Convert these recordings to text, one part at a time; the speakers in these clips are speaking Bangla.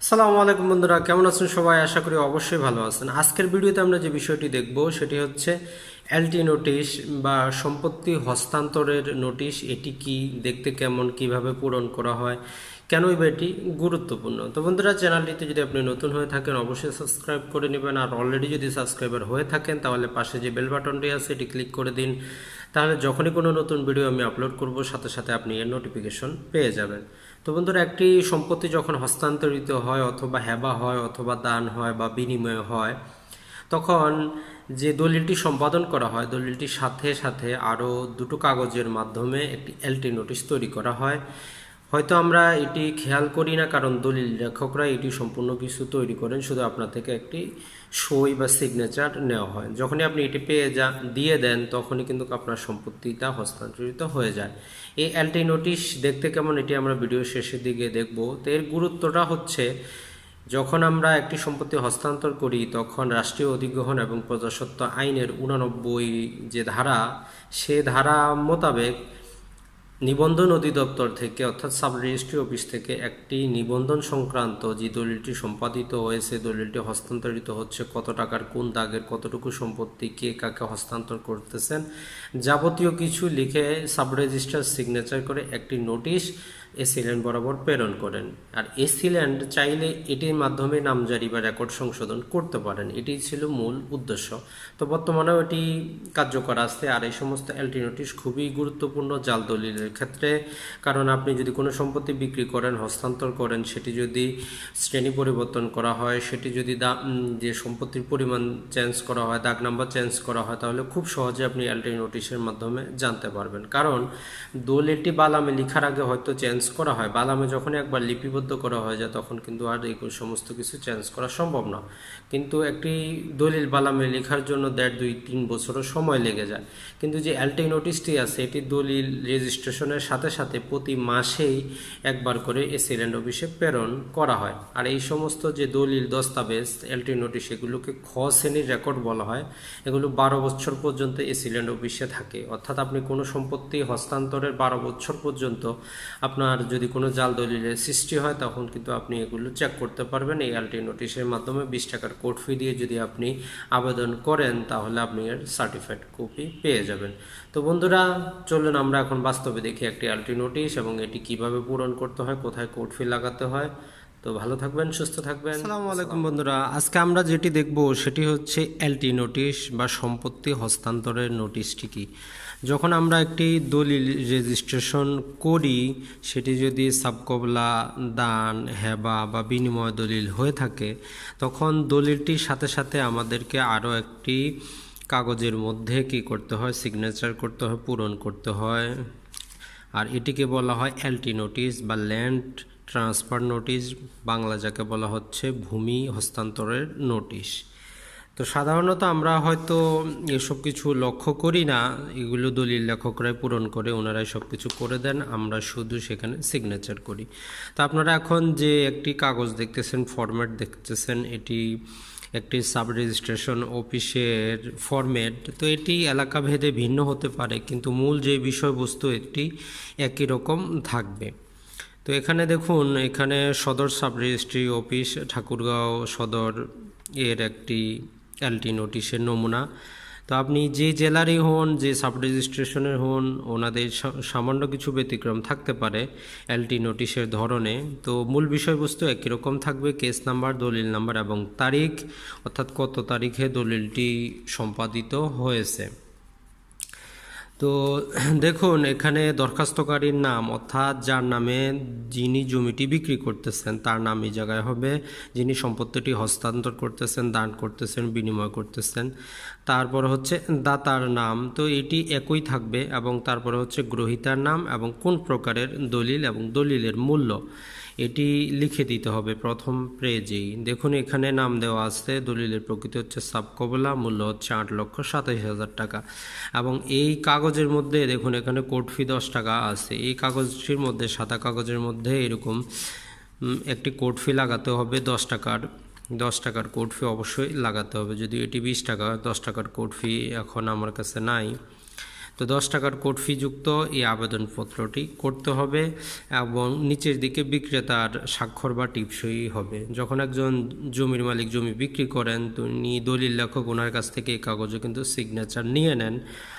সালামু আলাইকুম বন্ধুরা, কেমন আছেন সবাই? আশা করি অবশ্যই ভালো আছেন। আজকের ভিডিওতে আমরা যে বিষয়টি দেখব, সেটি হচ্ছে এলটি নোটিশ বা সম্পত্তি হস্তান্তরের নোটিশ। এটি কি, দেখতে কেমন, কীভাবে পূরণ করা হয়, কেনই বা এটি গুরুত্বপূর্ণ? তো বন্ধুরা, চ্যানেলটিতে যদি আপনি নতুন হয়ে থাকেন, অবশ্যই সাবস্ক্রাইব করে নেবেন। আর অলরেডি যদি সাবস্ক্রাইবার হয়ে থাকেন, তাহলে পাশে যে বেল বাটনটি আছে, এটি ক্লিক করে দিন। তাহলে যখনই কোনো নতুন ভিডিও আমি আপলোড করব, সাথে সাথে আপনি এর নোটিফিকেশন পেয়ে যাবেন। তো বন্ধুরা, একটি সম্পত্তি যখন হস্তান্তরিত হয় অথবা হেবা হয় অথবা দান হয় বা বিনিময় হয়, তখন যে দলিলটি সম্পাদন করা হয়, দলিলটির সাথে সাথে আরও দুটো কাগজের মাধ্যমে একটি এলটি নোটিশ তৈরি করা হয়। হয়তো আমরা এটি খেয়াল করি না, কারণ দলিল লেখকরা এটি সম্পূর্ণ কিছু তৈরি করেন, শুধু আপনার থেকে একটি সই বা সিগনেচার নেওয়া হয়। যখনই আপনি এটি পেয়ে যা, দিয়ে দেন, তখনই কিন্তু আপনার সম্পত্তিটা হস্তান্তরিত হয়ে যায়। এই এলটি নোটিশ দেখতে কেমন, এটি আমরা ভিডিও শেষের দিকে দেখব। তো এর গুরুত্বটা হচ্ছে, যখন আমরা একটি সম্পত্তি হস্তান্তর করি, তখন রাষ্ট্রীয় অধিগ্রহণ এবং প্রজাস্বত্ব আইনের উনানব্বই যে ধারা, সে ধারা মোতাবেক নিবন্ধন অধিদপ্তর থেকে, অর্থাৎ সাব রেজিস্ট্রি অফিস থেকে একটি নিবন্ধন সংক্রান্ত যে দলিলটি সম্পাদিত হয়েছে, দলিলটি হস্তান্তরিত হচ্ছে, কত টাকার, কোন দাগের, কতটুকু সম্পত্তি, কে কাকে হস্তান্তর করতেছেন, যাবতীয় কিছু লিখে সাব রেজিস্ট্রার সিগনেচার করে একটি নোটিশ এসিল্যান্ড বরাবর প্রেরণ করেন। আর এসিল্যান্ড চাইলে এটির মাধ্যমে নামজারি বা রেকর্ড সংশোধন করতে পারেন। এটি ছিল মূল উদ্দেশ্য। তো বর্তমানেও এটি কার্যকর আছে। আর এই সমস্ত এলটি নোটিশ খুবই গুরুত্বপূর্ণ জাল দলিলের ক্ষেত্রে। কারণ আপনি যদি কোনো সম্পত্তি বিক্রি করেন, হস্তান্তর করেন, সেটি যদি শ্রেণি পরিবর্তন করা হয়, সেটি যদি যে সম্পত্তির পরিমাণ চেঞ্জ করা হয়, দাগ নাম্বার চেঞ্জ করা হয়, তাহলে খুব সহজে আপনি এলটি নোটিশের মাধ্যমে জানতে পারবেন। কারণ দলিলটি বালামে লেখার আগে হয়তো চেঞ্জ করা হয়। বাদামে যখন একবার লিপিবদ্ধ করা হয়ে যায়, তখন কিন্তু আর এই সমস্ত কিছু চেঞ্জ করা সম্ভব না। কিন্তু একটি দলিল বালামে লেখার জন্য দেড়, দুই, তিন বছরও সময় লেগে যায়। কিন্তু যে এলটি নোটিশটি আছে, এটি দলিল রেজিস্ট্রেশনের সাথে সাথে প্রতি মাসেই একবার করে এসিল্যান্ড অফিসে প্রেরণ করা হয়। আর এই সমস্ত যে দলিল দস্তাবেজ এলটি নোটিশ এগুলোকে খ শ্রেণির রেকর্ড বলা হয়। এগুলো বারো বছর পর্যন্ত এসিল্যান্ড অফিসে থাকে। অর্থাৎ আপনি কোনো সম্পত্তি হস্তান্তরের বারো বছর পর্যন্ত আপনার যদি কোনো জাল দলিলের সৃষ্টি হয়, তখন কিন্তু আপনি এগুলো চেক করতে পারবেন। এই আলটি নোটিশের মাধ্যমে বিশ টাকার কোর্ট ফি দিয়ে যদি আপনি আবেদন করেন, তাহলে আপনি এর সার্টিফাইড কপি পেয়ে যাবেন। তো বন্ধুরা, চলুন আমরা এখন বাস্তবে দেখি একটি আলটি নোটিশ এবং এটি কীভাবে পূরণ করতে হয়, কোথায় কোর্ট ফি লাগাতে হয়। তো ভালো থাকবেন, সুস্থ থাকবেন। আসসালামু আলাইকুম বন্ধুরা। আজকে আমরা যেটি দেখব, সেটি হচ্ছে এলটি নোটিশ বা সম্পত্তি হস্তান্তরের নোটিশটি কি? যখন আমরা একটি দলিল রেজিস্ট্রেশন করি, সেটি যদি সাবকবলা দান, হেবা বা বিনিময় দলিল হয়ে থাকে, তখন দলিলটির সাথে সাথে আমাদেরকে আরও একটি কাগজের মধ্যে কি করতে হয় সিগনেচার করতে হয়, পূরণ করতে হয়। আর এটিকে বলা হয় এলটি নোটিশ বা ল্যান্ড ট্রান্সফার নোটিশ বাংলা যাকে বলা হচ্ছে ভূমি হস্তান্তরের নোটিশ তো সাধারণত আমরা হয়তো এসব কিছু লক্ষ্য করি না, এগুলো দলিল লেখকরাই পূরণ করে, ওনারাই সব কিছু করে দেন, আমরা শুধু সেখানে সিগনেচার করি। তো আপনারা এখন যে একটি কাগজ দেখতেছেন ফরম্যাট দেখতেছেন, এটি একটি সাব রেজিস্ট্রেশন অফিসের ফরম্যাট তো এটি এলাকা ভেদে ভিন্ন হতে পারে, কিন্তু মূল যে বিষয়বস্তু একটি একই রকম থাকবে। তো এখানে দেখুন, এখানে সদর সাব রেজিস্ট্রি অফিস, ঠাকুরগাঁও সদর এর একটি এলটি নোটিশের নমুনা। তো আপনি যে জেলারই হন, যে সাব রেজিস্ট্রেশনের হন, ওনাদের সামান্য কিছু ব্যতিক্রম থাকতে পারে এলটি নোটিশের ধরনে। তো মূল বিষয়বস্তু একই রকম থাকবে কেস নাম্বার দলিল নাম্বার এবং তারিখ, অর্থাৎ কত তারিখে দলিলটি সম্পাদিত হয়েছে। তো দেখুন, এখানে দরখাস্তকারীর নাম, অর্থাৎ যার নামে যিনি জমিটি বিক্রি করতেছেন, তার নাম এই জায়গায় হবে। যিনি সম্পত্তিটি হস্তান্তর করতেছেন, দান করতেছেন, বিনিময় করতেছেন। তারপর হচ্ছে দাতার নাম, তো এটি একই থাকবে এবং তারপরে হচ্ছে গ্রহিতার নাম এবং কোন প্রকারের দলিল এবং দলিলের মূল্য। এটি লিখে দিতে হবে প্রথম পেজেই। দেখুন, এখানে নাম দেওয়া আছে। দলিলের প্রকৃতি হচ্ছে সাবকবলা, মূল্য হচ্ছে আট লক্ষ সাতাশ হাজার টাকা। এবং এই কাগজের মধ্যে, দেখুন, এখানে কোর্ট ফি দশ টাকা আছে। এই কাগজটির মধ্যে, সাদা কাগজের মধ্যে এরকম একটি কোর্ট ফি লাগাতে হবে দশ টাকার। দশ টাকার কোর্ট ফি অবশ্যই লাগাতে হবে। যদি এটি বিশ টাকা, দশ টাকার কোর্ট ফি এখন আমার কাছে নাই। তো দশ টাকার কোড ফি যুক্ত এই আবেদনপত্রটি করতে হবে এবং নিচের দিকে বিক্রেতার স্বাক্ষর বা টিপসই হবে। যখন একজন জমির মালিক জমি বিক্রি করেন তিনি দলিল লেখক ওনার কাছ থেকে এই কাগজে কিন্তু সিগনেচার নিয়ে নেন।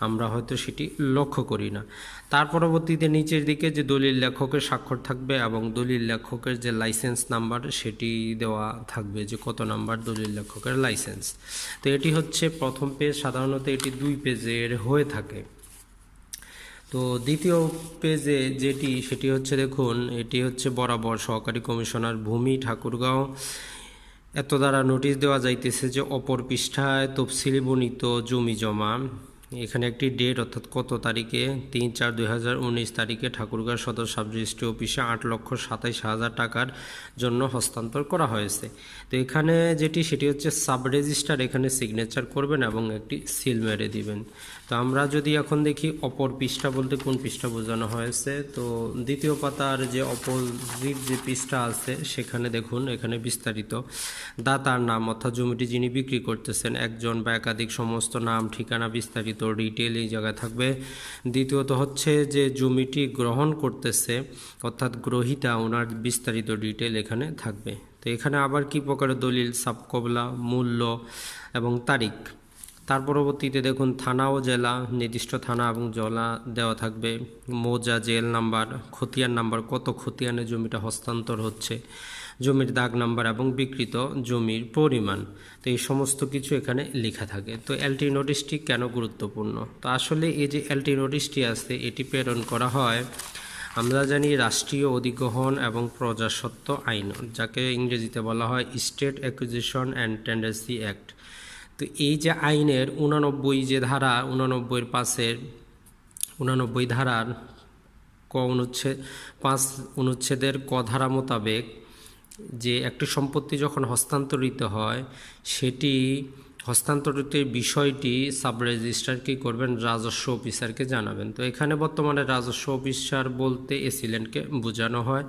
আমরা হয়তো সেটি লক্ষ্য করি না। তার পরবর্তীতে নিচের দিকে যে দলিল লেখকের স্বাক্ষর থাকবে এবং দলিল লেখকের যে লাইসেন্স নাম্বার সেটি দেওয়া থাকবে যে কত নাম্বার দলিল লেখকের লাইসেন্স তো এটি হচ্ছে প্রথম পেজ সাধারণত এটি দুই পেজের হয়ে থাকে। তো দ্বিতীয় পেজে যেটি, সেটি হচ্ছে দেখুন, এটি হচ্ছে বরাবর সহকারী কমিশনার ভূমি ঠাকুরগাঁও। এত দ্বারা নোটিশ দেওয়া যাইতেছে যে অপর পৃষ্ঠায় তফসিলি বর্ণিত জমি জমা। এখানে একটি ডেট অর্থাৎ কত তারিখে? তিন চার দুই তারিখে ঠাকুরগাঁও সদর সাব রেজিস্ট্রি অফিসে আট লক্ষ সাতাইশ হাজার টাকার জন্য হস্তান্তর করা হয়েছে। তো এখানে যেটি, সেটি হচ্ছে সাব রেজিস্টার এখানে সিগনেচার করবেন এবং একটি সিল মেরে দিবেন। তো আমরা যদি এখন দেখি অপর পৃষ্ঠা বলতে কোন পৃষ্ঠা বোঝানো হয়েছে, তো দ্বিতীয় পাতার যে অপোজিট যে পৃষ্ঠা আছে, সেখানে দেখুন, এখানে বিস্তারিত। দাতার নাম অর্থাৎ জমিটি যিনি বিক্রি করতেছেন, একজন বা একাধিক সমস্ত নাম, ঠিকানা বিস্তারিত। ডিটেল এই জায়গায় থাকবে। দ্বিতীয়ত হচ্ছে যে জমিটি গ্রহণ করতেছে, অর্থাৎ গ্রহিতা, ওনার বিস্তারিত ডিটেল এখানে থাকবে। তো এখানে আবার কি প্রকারের দলিল? সাবকবলা মূল্য এবং তারিখ। তার পরবর্তীতে দেখুন, থানা ও জেলা, নির্দিষ্ট থানা এবং জেলা দেওয়া থাকবে। মৌজা, জেল নাম্বার, খতিয়ান নাম্বার, কত খতিয়ানে জমিটা হস্তান্তর হচ্ছে। জমির দাগ নাম্বার এবং বিকৃত জমির পরিমাণ। তো এই সমস্ত কিছু এখানে লেখা থাকে। তো এলটি নোটিশটি কেন গুরুত্বপূর্ণ? তো আসলে এই যে এলটি নোটিশটি আছে এটি প্রেরণ করা হয়, আমরা জানি রাষ্ট্রীয় অধিগ্রহণ এবং প্রজাস্বত্ব আইন, যাকে ইংরেজিতে বলা হয় state acquisition and tendency act. তো এই যে আইনের উনানব্বই যে ধারা, উনানব্বইয়ের পাশের, উনানব্বই ধারার ক অনুচ্ছেদ, পাঁচ অনুচ্ছেদের ক ধারা মোতাবেক যে একটি সম্পত্তি যখন হস্তান্তরিত হয় সেটি হস্তান্তরিত বিষয়টি সাব রেজিস্ট্রার কী করবেন? রাজস্ব অফিসারকে জানাবেন। তো এখানে বর্তমানে রাজস্ব অফিসার বলতে এসিলেন্টকে বোঝানো হয়।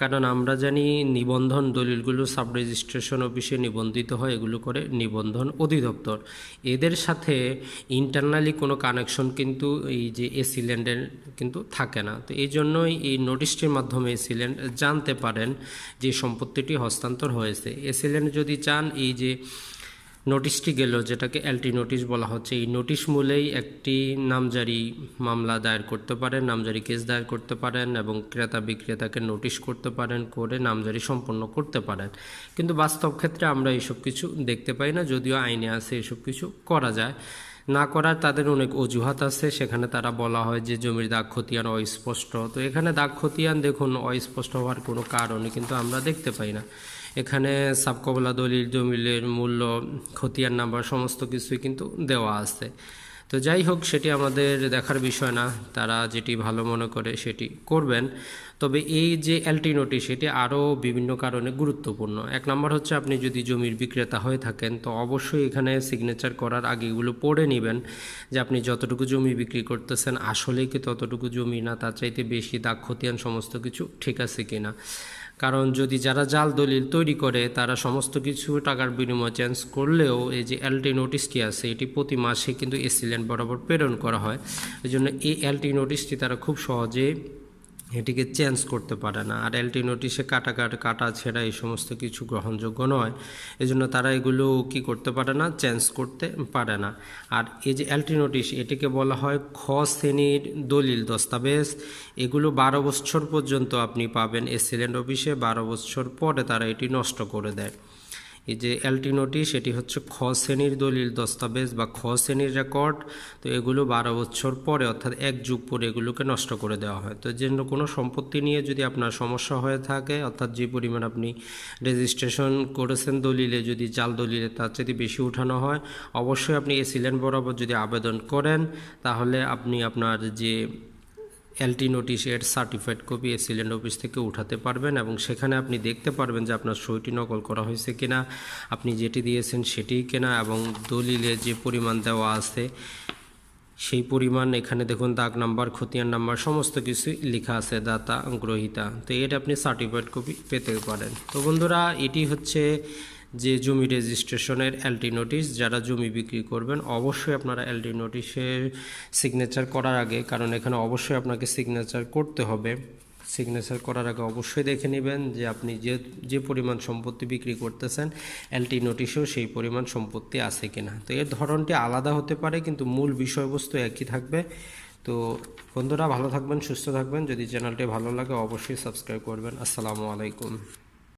কারণ আমরা জানি নিবন্ধন দলিলগুলো সাব রেজিস্ট্রেশন অফিসে নিবন্ধিত হয়, এগুলো করে নিবন্ধন অধিদপ্তর। এদের সাথে ইন্টারনালি কোনো কানেকশন কিন্তু এই যে এসিল্যান্ডের কিন্তু থাকে না। তো এই জন্যই এই নোটিশটির মাধ্যমে এসিলেন্ট জানতে পারেন যে সম্পত্তিটি হস্তান্তর হয়েছে। এসিলেন্ট যদি চান এই যে নোটিশটি গেল, যেটাকে এলটি নোটিশ বলা হচ্ছে। এই নোটিশ মূলেই একটি নামজারি মামলা দায়ের করতে পারেন, নামজারি কেস দায়ের করতে পারেন এবং ক্রেতা বিক্রেতাকে নোটিশ করতে পারেন, করে নামজারি সম্পন্ন করতে পারেন। কিন্তু বাস্তব ক্ষেত্রে আমরা এইসব কিছু দেখতে পাই না, যদিও আইনে আছে এসব কিছু করা যায়। না করার তাদের অনেক অজুহাত আছে, সেখানে তারা বলা হয় যে জমির দাগ, খতিয়ান অস্পষ্ট। তো এখানে দাগ, খতিয়ান দেখুন, অস্পষ্ট হওয়ার কোনো কারণই কিন্তু আমরা দেখতে পাই না। এখানে সাবকবলা দলিল, জমিলের মূল্য, খতিয়ান নাম্বার, সমস্ত কিছুই কিন্তু দেওয়া আছে। তো যাই হোক, সেটি আমাদের দেখার বিষয় না। তারা যেটি ভালো মনে করে সেটি করবেন। তবে এই যে এলটি নোটিশ এটি আরও বিভিন্ন কারণে গুরুত্বপূর্ণ। এক নম্বর হচ্ছে, আপনি যদি জমির বিক্রেতা হয়ে থাকেন, তো অবশ্যই এখানে সিগনেচার করার আগে এগুলো পড়ে নেবেন যে আপনি যতটুকু জমি বিক্রি করতেছেন, আসলেই কি ততটুকু জমি না, তার চাইতে বেশি দাগ, খতিয়ান, সমস্ত কিছু ঠিক আছে কিনা। কারণ যদি যারা জাল দলিল তৈরি করে, তারা সমস্ত কিছু টাকার বিনিময়ে চেঞ্জ করলেও এই যে এলটি নোটিশটি আছে, এটি প্রতি মাসে কিন্তু এসিল্যান্ড বরাবর প্রেরণ করা হয়। এই জন্য এই এলটি নোটিশটি তারা খুব সহজে এটিকে চেঞ্জ করতে পারে না। আর এলটি নোটিশে কাটা কাট ছেঁড়া এই সমস্ত কিছু গ্রহণযোগ্য নয়। এজন্য তারা এগুলো কি করতে পারে না, চেঞ্জ করতে পারে না। আর এই যে এলটি নোটিশ, এটিকে বলা হয় খ শ্রেণির দলিল দস্তাবেজ। এগুলো বারো বছর পর্যন্ত আপনি পাবেন। এসিলেন্ট অফিসে বারো বছর পরে তারা এটি নষ্ট করে দেয়। এই যে এলটি নোটিশ এটি হচ্ছে খ শ্রেণির দলিল দস্তাবেজ বা খ শ্রেণির রেকর্ড। তো এগুলো বারো বছর পরে অর্থাৎ এক যুগ পরে এগুলোকে নষ্ট করে দেওয়া হয়। তো জন্য কোনো সম্পত্তি নিয়ে যদি আপনার সমস্যা হয়ে থাকে, অর্থাৎ যে পরিমাণ আপনি রেজিস্ট্রেশন করেছেন দলিলে, যদি জাল দলিলে তার চেয়ে বেশি উঠানো হয়, অবশ্যই আপনি এসিল্যান্ড বরাবর যদি আবেদন করেন, তাহলে আপনি আপনার যে এলটি নোটিশের সার্টিফাইড কপি এসিলেন্ড অফিস থেকে উঠাতে পারবেন এবং সেখানে আপনি দেখতে পারবেন যে আপনার সইটি নকল করা হয়েছে কিনা, আপনি যেটি দিয়েছেন সেটিই কেনা এবং দলিলে যে পরিমাণ দেওয়া আছে সেই পরিমাণ, এখানে দেখুন দাগ নাম্বার, খতিয়ান নাম্বার, সমস্ত কিছুই লেখা আছে দাতা, গ্রহিতা। তো এটা আপনি সার্টিফাইড কপি পেতে পারেন। তো বন্ধুরা, এটি হচ্ছে যে জমি রেজিস্ট্রেশনের এলটি নোটিশ যারা জমি বিক্রি করবেন, অবশ্যই আপনারা এলটি নোটিশে সিগনেচার করার আগে, কারণ এখানে অবশ্যই আপনাকে সিগনেচার করতে হবে। সিগনেচার করার আগে অবশ্যই দেখে নেবেন যে আপনি যে যে পরিমাণ সম্পত্তি বিক্রি করতেছেন এলটি নোটিশেও সেই পরিমাণ সম্পত্তি আছে কিনা। তো এর ধরনটি আলাদা হতে পারে, কিন্তু মূল বিষয়বস্তু একই থাকবে। তো বন্ধুরা, ভালো থাকবেন, সুস্থ থাকবেন। যদি চ্যানেলটি ভালো লাগে, অবশ্যই সাবস্ক্রাইব করবেন। আসসালামু আলাইকুম।